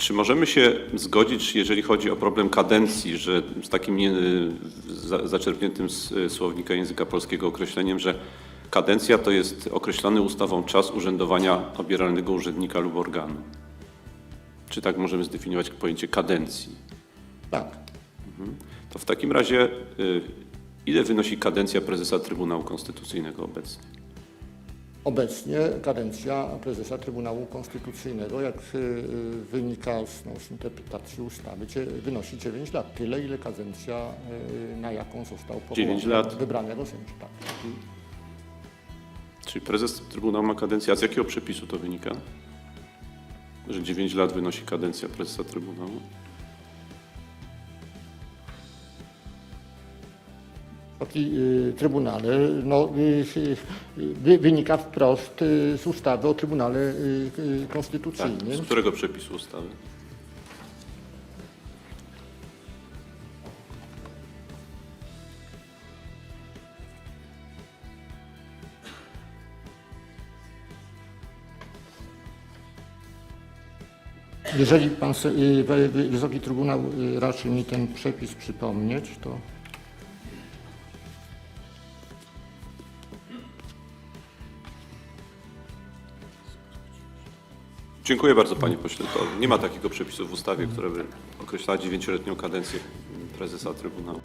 Czy możemy się zgodzić, jeżeli chodzi o problem kadencji, że z takim nie, za, zaczerpniętym z e, słownika języka polskiego określeniem, że kadencja to jest określony ustawą czas urzędowania obieralnego urzędnika lub organu? Czy tak możemy zdefiniować pojęcie kadencji? Tak. To w takim razie y, ile wynosi kadencja prezesa Trybunału Konstytucyjnego obecnie? Obecnie kadencja prezesa Trybunału Konstytucyjnego, jak y, y, wynika z, no, z interpretacji ustawy, wynosi 9 lat. Tyle, ile kadencja, y, na jaką został powołany. 9 lat. Wybranego sędzia, tak. Czyli prezes Trybunału ma kadencję, a z jakiego przepisu to wynika? Że 9 lat wynosi kadencja prezesa Trybunału? Trybunale no, y, y, wy, wynika wprost y, z ustawy o Trybunale y, y, Tak. Konstytucyjnym. Z którego przepisu ustawy? Jeżeli pan y, Wysoki Trybunał y, raczy mi ten przepis przypomnieć, to Dziękuję bardzo panie pośle. To nie ma takiego przepisu w ustawie, które by określała dziewięcioletnią kadencję prezesa Trybunału.